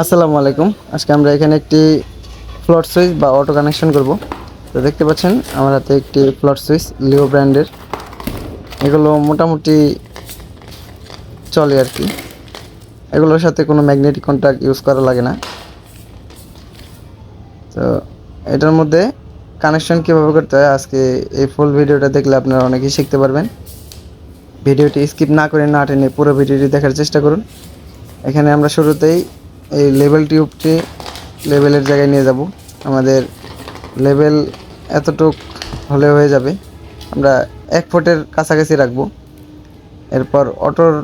আসসালামু আলাইকুম। আজকে আমরা এখানে একটি ফ্লট সুইচ বা অটো কানেকশন করব। তো দেখতে পাচ্ছেন, আমার হাতে একটি ফ্লট সুইচ লিও ব্র্যান্ডের এগুলো মোটামুটি চলে আর কি। এগুলোর সাথে কোনো ম্যাগনেটিক কন্ট্যাক্ট ইউজ করা লাগে না। তো এটার মধ্যে কানেকশন কীভাবে করতে হয়, আজকে এই ফুল ভিডিওটা দেখলে আপনারা অনেকেই শিখতে পারবেন। ভিডিওটি স্কিপ না করে না টেনে পুরো ভিডিওটি দেখার চেষ্টা করুন। এখানে আমরা শুরুতেই এই লেভেল টিউবটি লেভেলের জায়গায় নিয়ে যাব। আমাদের লেভেল এতটুক হলে হয়ে যাবে। আমরা এক ফুটের কাছাকাছি রাখব। এরপর অটোর,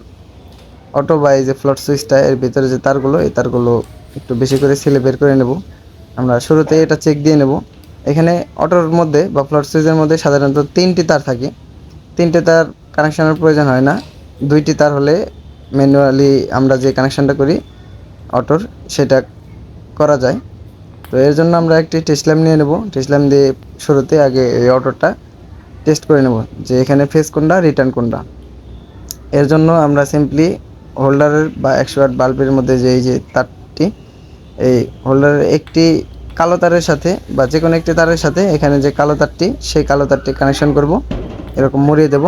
অটো বা এই যে ফ্লট সুইচটা এর ভিতরে যে তারগুলো, এই তারগুলো একটু বেশি করে ছিলে বের করে নেব। আমরা শুরুতে এটা চেক দিয়ে নেব। এখানে অটোর মধ্যে বা ফ্লট সুইচের মধ্যে সাধারণত তিনটি তার থাকে। তিনটে তার কানেকশানের প্রয়োজন হয় না। দুইটি তার হলে ম্যানুয়ালি আমরা যে কানেকশনটা করি অটোর সেটা করা যায়। তো এর জন্য আমরা একটি টেস্ট নিয়ে নেব। টেস্ট দিয়ে শুরুতে আগে এই অটোটা টেস্ট করে নেব যে এখানে ফেস কোনটা রিটার্ন কোনটা। এর জন্য আমরা সিম্পলি হোল্ডারের বা একশো আট বাল্বের মধ্যে যে এই যে তারটি, এই হোল্ডারের একটি কালো তারের সাথে বা যে কোনো একটি তারের সাথে এখানে যে কালো তারটি, সেই কালো তারটি কানেকশন করব। এরকম মুড়িয়ে দেব।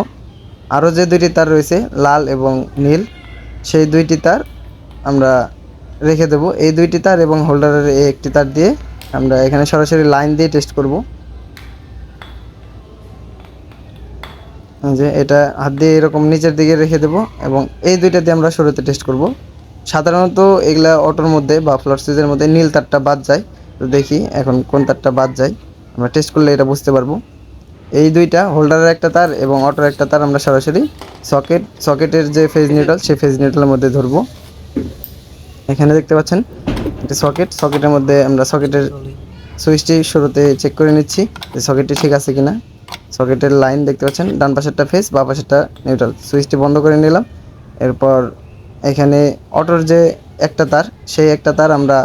আরও যে দুইটি তার রয়েছে, লাল এবং নীল, সেই দুইটি তার আমরা রেখে দেব। এই দুইটি তার এবং হোল্ডারের এই একটি তার দিয়ে আমরা এখানে সরাসরি লাইন দিয়ে টেস্ট করব। যে এটা হাত দিয়ে এরকম নিচের দিকে রেখে দেব এবং এই দুইটা দিয়ে আমরা শুরুতে টেস্ট করব। সাধারণত এগুলা অটোর মধ্যে বা ফ্লোর সুইচের মধ্যে নীল তারটা বাদ যায়। তো দেখি এখন কোন তারটা বাদ যায়। আমরা টেস্ট করলে এটা বুঝতে পারব। এই দুইটা হোল্ডারের একটা তার এবং অটোর একটা তার আমরা সরাসরি সকেট, সকেটের যে ফেজ নিউট্রাল, সেই ফেজ নিউট্রালের মধ্যে ধরবো। এখানে দেখতে পাচ্ছেন এটা সকেট। সকেটের মধ্যে আমরা সকেটের সুইচটি শুরুতে চেক করে নিচ্ছি যে সকেটটি ঠিক আছে কিনা। সকেটের লাইন দেখতে পাচ্ছেন, ডান পাশেরটা ফেস বা পাশেরটা নিউট্রাল সুইচটি বন্ধ করে নিলাম। এরপর এখানে অটোর যে একটা তার, সেই একটা তার আমরা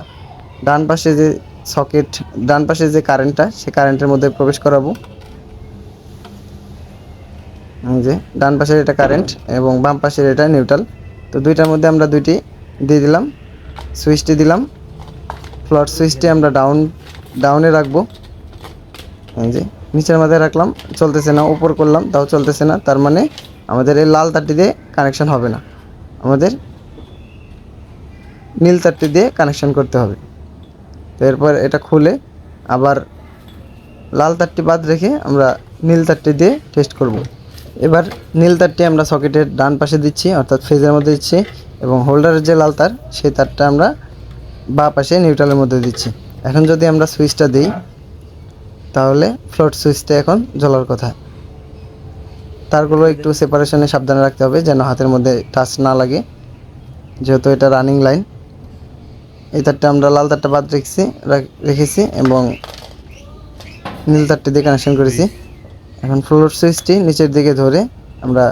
ডান পাশে যে সকেট, ডান পাশে যে কারেন্টটা সেই কারেন্টের মধ্যে প্রবেশ করাবো। যে ডান পাশের এটা কারেন্ট এবং বাম পাশের এটা নিউট্রাল তো দুইটার মধ্যে আমরা দুইটি দিয়ে দিলাম। সুইচটি দিলাম। ফ্লট সুইচটি আমরা ডাউন ডাউনে রাখব। এই যে, নিচের মাথায় রাখলাম, চলতেছে না, উপর করলাম, তাও চলতেছে না, তার মানে আমাদের এই লাল তারটি দিয়ে কানেকশান হবে না। আমাদের নীল তারটি দিয়ে কানেকশান করতে হবে। তো এরপর এটা খুলে আবার লাল তারটি বাদ রেখে আমরা নীল তারটি দিয়ে টেস্ট করব। এবার নীল তারটি আমরা সকেটের ডান পাশে দিচ্ছি, অর্থাৎ ফেজের মধ্যে দিচ্ছি এবং হোল্ডারের যে লাল তার, সেই তারটা আমরা বা পাশে নিউট্রালের মধ্যে দিচ্ছি। এখন যদি আমরা সুইচটা দিই, তাহলে ফ্লোট সুইচটা এখন জ্বলার কথা। তারগুলো একটু সেপারেশনে সাবধানে রাখতে হবে যেন হাতের মধ্যে টাচ না লাগে, যেহেতু এটা রানিং লাইন এই তারটা আমরা লাল তারটা বাদ রেখেছি রাখ- রেখেছি এবং নীল তারটি দিয়ে কানেকশন করেছি। এখন ফ্লোর সুইচটি নিচের দিকে ধরে আমরা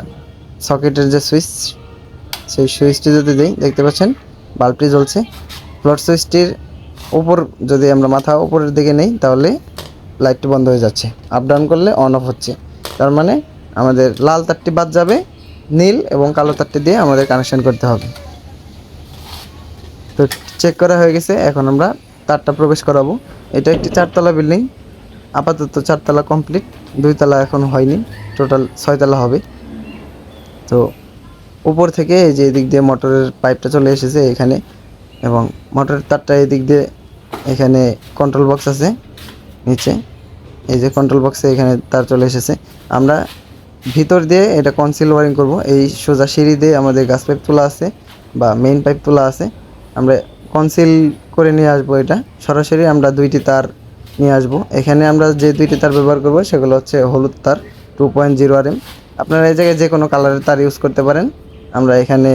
সকেটের যে সুইচ সেই সুইচটি যদি দিই, দেখতে পাচ্ছেন বাল্বটি জ্বলছে। ফ্লোর সুইচটির উপর যদি আমরা মাথা উপরের দিকে নেই, তাহলে লাইটটি বন্ধ হয়ে যাচ্ছে। আপ ডাউন করলে অন অফ হচ্ছে। তার মানে আমাদের লাল তারটি বাদ যাবে, নীল এবং কালো তারটি দিয়ে আমাদের কানেকশন করতে হবে। তো চেক করা হয়ে গেছে, এখন আমরা তারটা প্রবেশ করাবো। এটা একটি চারতলা বিল্ডিং আপাতত চারতলা কমপ্লিট, দুইতলা এখন হয়নি, টোটাল ছয়তলা হবে। তো উপর থেকে এই যে এদিক দিয়ে মোটরের পাইপটা চলে এসেছে এখানে, এবং মোটরের তারটা এদিক দিয়ে এখানে কন্ট্রোল বক্স আছে, নিচে। এই যে কন্ট্রোল বক্সে এখানে তার চলে এসেছে। আমরা ভিতর দিয়ে এটা কনসিল ওয়ারিং করব? এই সোজা সিঁড়ি দিয়ে আমাদের গাছ পাইপ তোলা আছে, বা মেইন পাইপ তোলা আছে। আমরা কনসিল করে নিয়ে আসব এটা? সরাসরি আমরা দুইটি তার নিয়ে আসব। এখানে আমরা যে দুইটি তার ব্যবহার করব, সেগুলো হচ্ছে হলুদ তার two point zero R M আপনারা এই জায়গায় যে কোনো কালারের তার ইউজ করতে পারেন। আমরা এখানে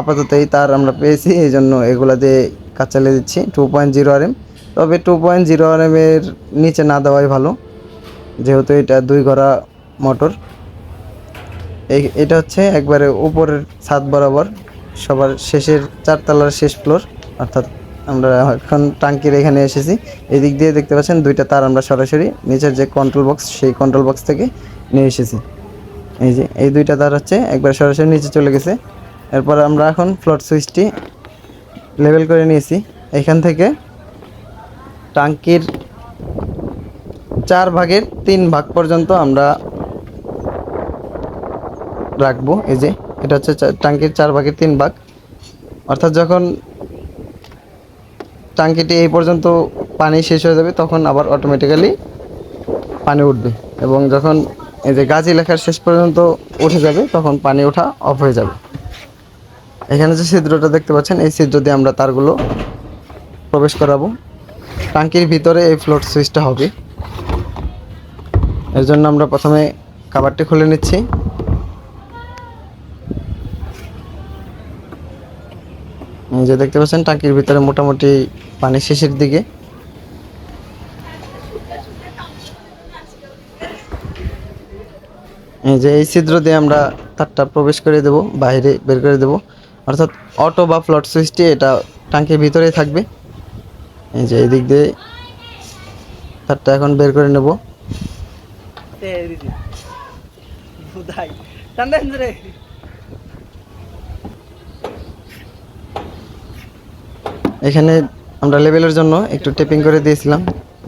আপাতত এই তার আমরা পেয়েছি, এই জন্য এগুলো দিয়ে কাজ চালিয়ে দিচ্ছি two point zero R M তবে টু পয়েন্ট জিরো আর এর নিচে না দেওয়াই ভালো, যেহেতু এটা দুই ঘোড়া মোটর এই, এটা হচ্ছে একবারে উপরের ছাদ বরাবর, সবার শেষের চারতলার শেষ ফ্লোর অর্থাৎ আমরা এখন টাঙ্কির এখানে এসেছি। এই দিক দিয়ে দেখতে পাচ্ছেন দুইটা তার আমরা সরাসরি নিচের যে কন্ট্রোল বক্স সেই কন্ট্রোল বক্স থেকে নিয়ে এসেছি। এই যে, এই দুইটা তার হচ্ছে একবার সরাসরি নিচে চলে গেছে। এরপর আমরা এখন ফ্লট সুইচটি লেভেল করে নিয়েছি। এখান থেকে টাঙ্কির চার ভাগের তিন ভাগ পর্যন্ত আমরা রাখব। এই যে, এটা হচ্ছে টাঙ্কির চার ভাগের তিন ভাগ। অর্থাৎ যখন টাঙ্কিটি এই পর্যন্ত পানি শেষ হয়ে যাবে, তখন আবার অটোমেটিক্যালি পানি উঠবে। এবং যখন এই যে গাজি লেখার শেষ পর্যন্ত উঠে যাবে, তখন পানি ওঠা অফ হয়ে যাবে। এখানে যে ছিদ্রটা দেখতে পাচ্ছেন, এই ছিদ্র দিয়ে আমরা তারগুলো প্রবেশ করাবো। টাঙ্কির ভিতরে এই ফ্লোট সুইচটা হবে। এর জন্য আমরা প্রথমে কাবারটি খুলে নিচ্ছি। যে দেখতে পাচ্ছেন, টাঙ্কির ভিতরে মোটামুটি পানি শেষের দিকে। যে এই ছিদ্র দিয়ে আমরা তারটা প্রবেশ করে দেব, বাইরে বের করে দেব। অর্থাৎ অটো বা ফ্লট সুইচটি এটা টাঙ্কির ভিতরেই থাকবে। এই যে এই দিক দিয়ে তারটা এখন বের করে নেব। এখানে আমরা লেভেলের জন্য একটু টেপিং করে দিয়েছিলাম,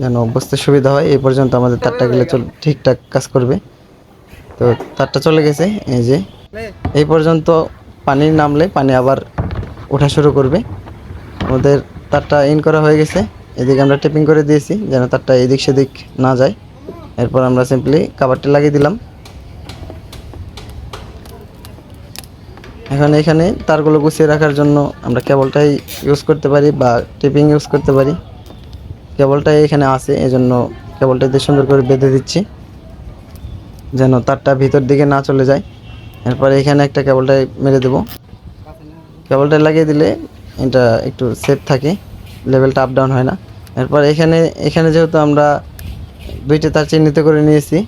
যেন বুঝতে সুবিধা হয়। এই পর্যন্ত আমাদের তারটা গেলে চল ঠিকঠাক কাজ করবে। তো তারটা চলে গেছে, এই যে। এই পর্যন্ত পানি নামলে পানি আবার ওঠা শুরু করবে। আমাদের তারটা ইন করা হয়ে গেছে। এদিকে আমরা টেপিং করে দিয়েছি, যেন তারটা এদিক সেদিক না যায়। এরপর আমরা সিম্পলি কাবারটি লাগিয়ে দিলাম। এখন এখানে তারগুলো গুছিয়ে রাখার জন্য আমরা কেবলটাই ইউজ করতে পারি বা টিপিং ইউজ করতে পারি। কেবলটাই এখানে আছে, এজন্য কেবলটা দিয়ে সুন্দর করে বেঁধে দিচ্ছি, যেন তারটা ভিতর দিকে না চলে যায়। এরপরে এখানে একটা কেবলটাই মেরে দেবো। কেবলটা লাগিয়ে দিলে এটা একটু সেফ থাকে লেভেলটা আপ ডাউন হয় না। এরপর এখানে এখানে যেহেতু আমরা দুইটা তার চিহ্নিত করে নিয়েছি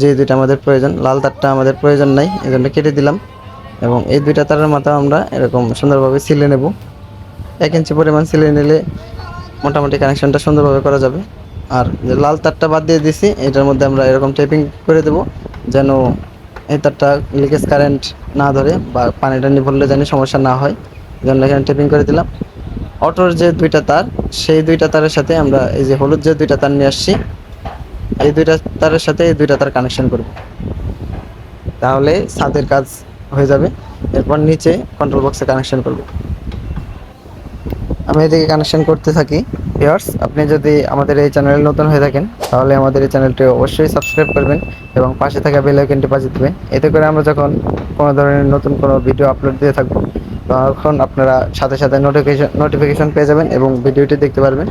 যে দুইটা আমাদের প্রয়োজন, লাল তারটা আমাদের প্রয়োজন নাই, এজন্য কেটে দিলাম। এবং এই দুইটা তারের মাথা আমরা এরকম সুন্দরভাবে সিলে নেব। এক ইঞ্চি পরিমাণ সিলে নিলে মোটামুটি কানেকশনটা সুন্দরভাবে করা যাবে। আর যে লাল তারটা বাদ দিয়ে দিছি, এটার মধ্যে আমরা এরকম টেপিং করে দেব, যেন এই তারটা লিকেজ কারেন্ট না ধরে বা পানিটা নিভরলে যেন সমস্যা না হয়। জন্য এখানে টেপিং করে দিলাম। অটোর যে দুইটা তার, সেই দুইটা তারের সাথে আমরা এই যে হলুদ যে দুইটা তার নিয়ে আসছি, এই দুইটা তারের সাথে এই দুইটা তার কানেকশন করব। তাহলে ছাদের কাজ হয়ে যাবে। এরপর নিচে কন্ট্রোল বক্সে কানেকশন করব। আমি এদিকে কানেকশন করতে থাকি। ভিউয়ার্স আপনি যদি আমাদের এই চ্যানেল নতুন হয়ে থাকেন, তাহলে আমাদের এই চ্যানেলটি অবশ্যই সাবস্ক্রাইব করবেন এবং পাশে থাকা বেল আইকনটি বাজিয়ে দেবেন। এতে করে আমরা যখন কোনো ধরনের নতুন কোনো ভিডিও আপলোড দিয়ে থাকব, তখন আপনারা সাথে সাথে নোটিফিকেশন নোটিফিকেশন পেয়ে যাবেন এবং ভিডিওটি দেখতে পারবেন।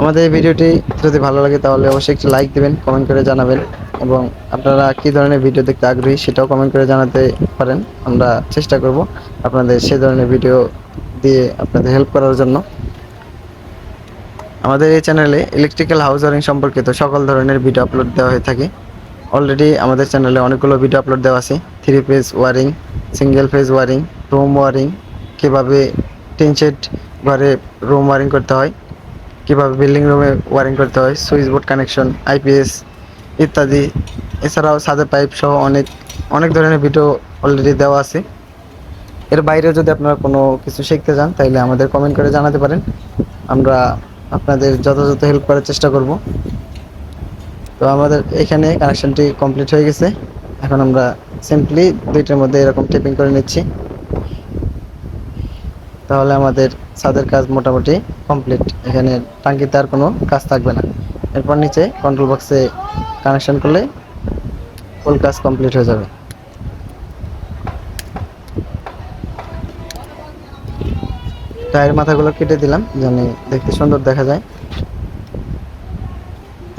আমাদের এই ভিডিওটি যদি ভালো লাগে, তাহলে অবশ্যই একটি লাইক দিবেন কমেন্ট করে জানাবেন। এবং আপনারা কী ধরনের ভিডিও দেখতে আগ্রহী সেটাও কমেন্ট করে জানাতে পারেন। আমরা চেষ্টা করব আপনাদের সে ধরনের ভিডিও দিয়ে আপনাদের হেল্প করার জন্য। আমাদের এই চ্যানেলে ইলেকট্রিক্যাল হাউস ওয়ারিং সম্পর্কিত সকল ধরনের ভিডিও আপলোড দেওয়া হয়ে থাকে। অলরেডি আমাদের চ্যানেলে অনেকগুলো ভিডিও আপলোড দেওয়া আছে। Three phase wiring single phase wiring room wiring কীভাবে টিন শেড ঘরে রুম ওয়ারিং করতে হয়, কীভাবে বিল্ডিং রুমে ওয়ারিং করতে হয় সুইচ বোর্ড কানেকশন আইপিএস ইত্যাদি। এছাড়াও সাদে পাইপ সহ অনেক অনেক ধরনের ভিডিও অলরেডি দেওয়া আছে। এর বাইরেও যদি আপনারা কোনো কিছু শিখতে চান তাহলে আমাদের কমেন্ট করে জানাতে পারেন। আমরা আপনাদের যথাযথ হেল্প করার চেষ্টা করব। তো আমাদের এখানে কানেকশনটি কমপ্লিট হয়ে গেছে। এখন আমরা সিম্পলি দুইটার মধ্যে এরকম টেপিং করে নিচ্ছি। তাহলে আমাদের ছাদের কাজ মোটামুটি কমপ্লিট এখানে টাঙ্কিতে আর কোনো কাজ থাকবে না। এরপর নিচে কন্ট্রোল বক্সে কানেকশন করলে ফুল কাজ কমপ্লিট হয়ে যাবে। টায়ার মাথাগুলো কেটে দিলাম, যেন দেখতে সুন্দর দেখা যায়।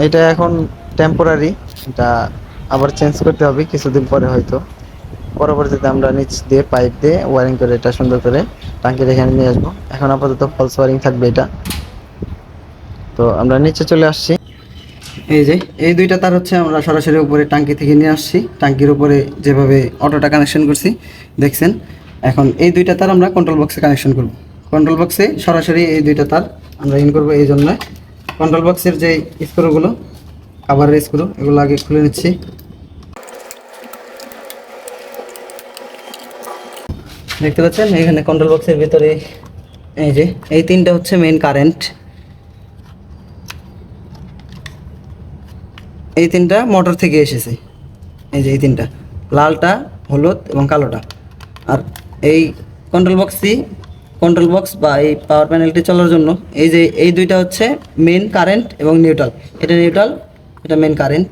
এটা এখন টেম্পোরারি এটা আবার চেঞ্জ করতে হবে কিছুদিন পরে হয়তো। পরবর্তীতে আমরা নিচ দিয়ে পাইপ দিয়ে ওয়ারিং করে এটা সুন্দর করে টাঙ্কির এখানে নিয়ে আসব। এখন আপাতত ফলস ওয়ারিং থাকবে এটা। তো আমরা নিচে চলে আসছি। এই যে, এই দুইটা তার হচ্ছে আমরা সরাসরি উপরে টাঙ্কি থেকে নিয়ে আসছি। টাঙ্কির উপরে যেভাবে অটোটা কানেকশন করছি, দেখছেন? এখন এই দুইটা তার আমরা কন্ট্রোল বক্সে কানেকশন করব। কন্ট্রোল বক্সে সরাসরি এই দুইটা তার আমরা ইন করব এই জন্য। কন্ট্রোল বক্সের যে স্ক্রুগুলো কাভারের স্ক্রু এগুলো আগে খুলে নিচ্ছি। দেখতে পাচ্ছেন? এখানে কন্ট্রোল বক্সের ভিতরে এই যে, এই তিনটা হচ্ছে মেইন কারেন্ট এই তিনটা মোটর থেকে এসেছে। এই যে এই তিনটা। লালটা, হলুদ এবং কালোটা। আর এই কন্ট্রোল বক্সটি কন্ট্রোল বক্স বা এই পাওয়ার প্যানেলটি চলার জন্য এই যে এই দুইটা হচ্ছে মেন কারেন্ট এবং নিউট্রাল এটা নিউট্রাল এটা মেন কারেন্ট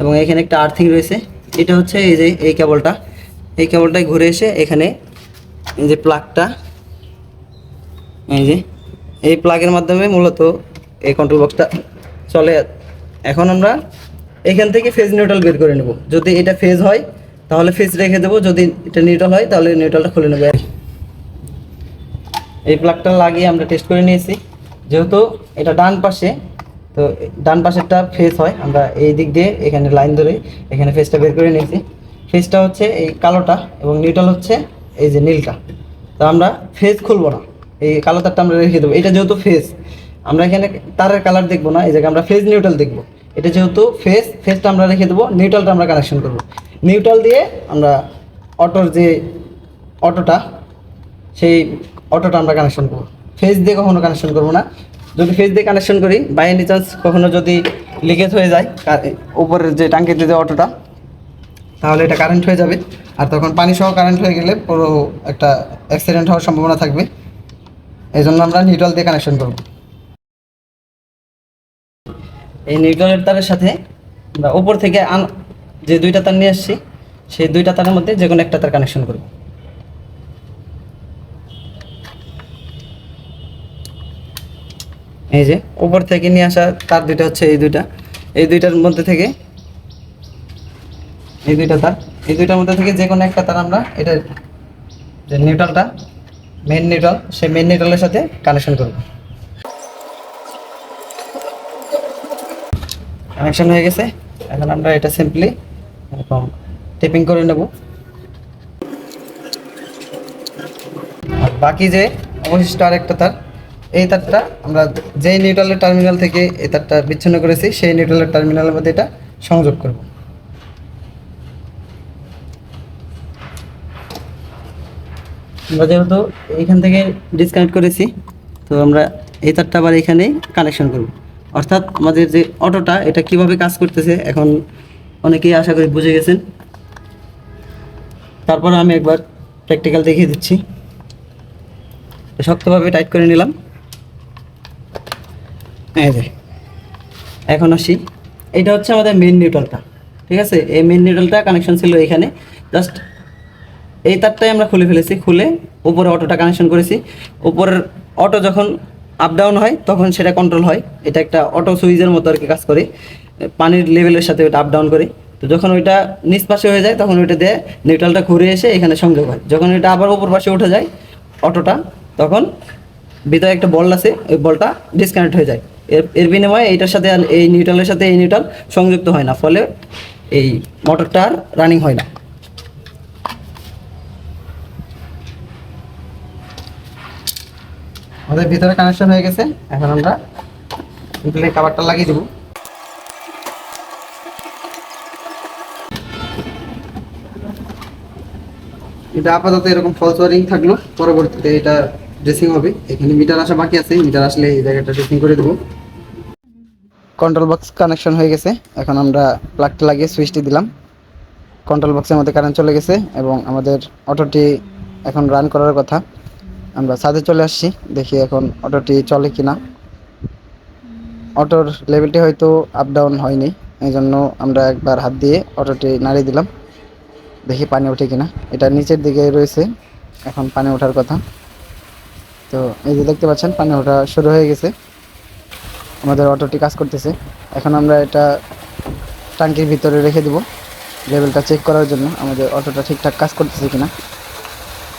এবং এখানে একটা আর্থিং রয়েছে। এটা হচ্ছে এই যে এই কেবলটা এই কেবলটাই ঘুরে এসে এখানে এই যে প্লাগটা এই যে এই প্লাগের মাধ্যমে মূলত এই কন্ট্রোল বক্সটা চলে এখন আমরা এখান থেকে ফেজ নিউট্রাল বের করে নেব। যদি এটা ফেজ হয়, তাহলে ফেজ রেখে দেবো। যদি এটা নিউট্রাল হয়, তাহলে নিউট্রালটা খুলে নেব। এই প্লাগটা লাগিয়ে আমরা টেস্ট করে নিয়েছি। যেহেতু এটা ডান পাশে, তো ডান পাশেরটা ফেস হয়। আমরা এই দিক দিয়ে এখানে লাইন ধরে এখানে ফেসটা বের করে নিয়েছি। ফেসটা হচ্ছে এই কালোটা এবং নিউট্রাল হচ্ছে এই যে নীলটা। তো আমরা ফেস খুলবো না। এই কালো তারটা আমরা রেখে দেবো। এটা যেহেতু ফেস আমরা এখানে তারের কালার দেখব না, এই জায়গায় আমরা ফেজ নিউট্রাল দেখব। এটা যেহেতু ফেজ ফেজটা আমরা রেখে দেবো নিউট্রালটা আমরা কানেকশন করব। নিউট্রাল দিয়ে আমরা অটোর যে অটোটা, সেই অটোটা আমরা কানেকশন করব। ফেজ দিয়ে কখনো কানেকশন করব না। যদি ফেজ দিয়ে কানেকশন করি বাই এনি চান্স কখনো যদি লিকেজ হয়ে যায় উপরের যে টাঙ্কিতে যে অটোটা, তাহলে এটা কারেন্ট হয়ে যাবে। আর তখন পানি সহ কারেন্ট হয়ে গেলে পুরো একটা অ্যাক্সিডেন্ট হওয়ার সম্ভাবনা থাকবে। এই জন্য আমরা নিউট্রাল দিয়ে কানেকশন করব। এই নিউট্রালের তারের সাথে আমরা উপর থেকে আন যে দুইটা তার নিয়ে আসছি, সেই দুইটা তারের মধ্যে যে কোনো একটা তার কানেকশন করব। এই যে, উপর থেকে নিয়ে আসা তার দুইটা হচ্ছে এই দুইটা। এই দুইটার মধ্যে থেকে এই দুইটা তার, এই দুইটার মধ্যে থেকে যে কোনো একটা তার আমরা এটা যে নিউট্রালটা মেন নিউট্রাল সেই মেন নিউট্রালের সাথে কানেকশন করব। কানেকশন হয়ে গেছে। এখন আমরা এটা সিম্পলি এরকম টেপিং করে নেব। আর বাকি যে অবশিষ্ট আরেকটা তার, এই তারটা আমরা যেই নিউট্রালের টার্মিনাল থেকে এই তারটা বিচ্ছিন্ন করেছি, সেই নিউট্রালের টার্মিনালের মধ্যে এটা সংযোগ করব। আমরা যেহেতু এইখান থেকে ডিসকানেক্ট করেছি, তো আমরা এই তারটা আবার এখানে কানেকশন করব। অর্থাৎ আমাদের যে অটোটা, এটা কীভাবে কাজ করতেছে, এখন অনেকেই আশা করি বুঝে গেছেন। তারপর আমি একবার প্র্যাকটিক্যাল দেখিয়ে দিচ্ছি। শক্তভাবে টাইট করে নিলাম। এখন আসি। এটা হচ্ছে আমাদের মেন নিউট্রালটা ঠিক আছে? এই মেন নিউট্রালটা কানেকশন ছিল এখানে। জাস্ট এই তারটাই আমরা খুলে ফেলেছি, খুলে উপরে অটোটা কানেকশন করেছি। উপরের অটো যখন আপ ডাউন হয়, তখন সেটা কন্ট্রোল হয়। এটা একটা অটো সুইচের মতো আর কি কাজ করে। পানির লেভেলের সাথে ওটা আপ ডাউন করে। তো যখন ওইটা নিচ পাশে হয়ে যায়, তখন ওইটা দিয়ে নিউট্রালটা ঘুরে এসে এখানে সংযোগ হয়। যখন এটা আবার উপর পাশে উঠে যায় অটোটা তখন ভিতরে একটা বল আছে, ওই বলটা ডিসকানেক্ট হয়ে যায়। এর এর বিনিময়ে এইটার সাথে এই নিউট্রালের সাথে এই নিউট্রাল সংযুক্ত হয় না। ফলে এই মোটরটা আর রানিং হয় না। আমাদের ভিতরে কানেকশন হয়ে গেছে। এখন আমরা নিউট্রালের কাভারটা লাগিয়ে দেবো। এটা আপাতত এরকম ফলস ওয়ারিং থাকল। পরবর্তীতে এটা ড্রেসিং হবে। এখানে মিটার আসা বাকি আছে। মিটার আসলে এই জায়গাটা ড্রেসিং করে দেবো। কন্ট্রোল বক্স কানেকশন হয়ে গেছে। এখন আমরা প্লাগটা লাগিয়ে সুইচটি দিলাম। কন্ট্রোল বক্সের মধ্যে কারেন্ট চলে গেছে এবং আমাদের অটোটি এখন রান করার কথা। আমরা ছাদে চলে আসছি, দেখি এখন অটোটি চলে কিনা। অটোর লেভেলটি হয়তো আপ ডাউন হয়নি এই জন্য আমরা একবার হাত দিয়ে অটোটি নাড়িয়ে দিলাম। দেখি পানি ওঠে কিনা। এটা নিচের দিকে রয়েছে, এখন পানি ওঠার কথা। তো এই যে দেখতে পাচ্ছেন, পানি ওঠা শুরু হয়ে গেছে। আমাদের অটোটি কাজ করতেছে। এখন আমরা এটা ট্যাঙ্কির ভিতরে রেখে দেবো, লেভেলটা চেক করার জন্য। আমাদের অটোটা ঠিকঠাক কাজ করতেছে কিনা।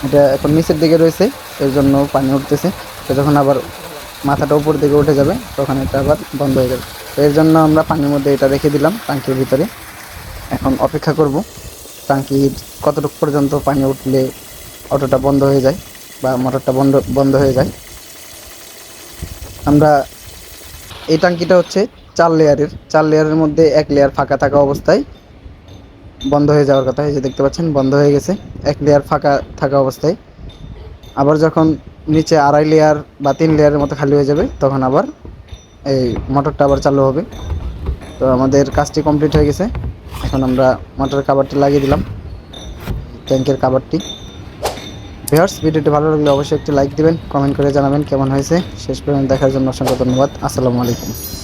এটা এখন নিচের দিকে রয়েছে, এর জন্য পানি উঠতেছে। তো যখন আবার মাথাটা উপর দিকে উঠে যাবে, তখন এটা আবার বন্ধ হয়ে যাবে। তো এর জন্য আমরা পানির মধ্যে এটা রেখে দিলাম ট্যাঙ্কির ভিতরে। এখন অপেক্ষা করব ট্যাঙ্কির কতটুকু পর্যন্ত পানি উঠলে অটোটা বন্ধ হয়ে যায় বা মোটরটা বন্ধ বন্ধ হয়ে যায়। আমরা এই ট্যাঙ্কিটা হচ্ছে চার লেয়ারের। চার লেয়ারের মধ্যে এক লেয়ার ফাঁকা থাকা অবস্থায় বন্ধ হয়ে যাওয়ার কথা এই যে দেখতে পাচ্ছেন, বন্ধ হয়ে গেছে। এক লেয়ার ফাঁকা থাকা অবস্থায়। আবার যখন নিচে আড়াই লেয়ার বা তিন লেয়ারের মতো খালি হয়ে যাবে, তখন আবার এই মোটরটা আবার চালু হবে। তো আমাদের কাজটি কমপ্লিট হয়ে গেছে। এখন আমরা মোটরের কাভারটি লাগিয়ে দিলাম, ট্যাঙ্কের কাভারটি ভিউয়ার্স, ভিডিওটি ভালো লাগলে অবশ্যই একটি লাইক দিবেন কমেন্ট করে জানাবেন কেমন হয়েছে। শেষ পর্যন্ত দেখার জন্য অসংখ্য ধন্যবাদ। আসসালামু আলাইকুম।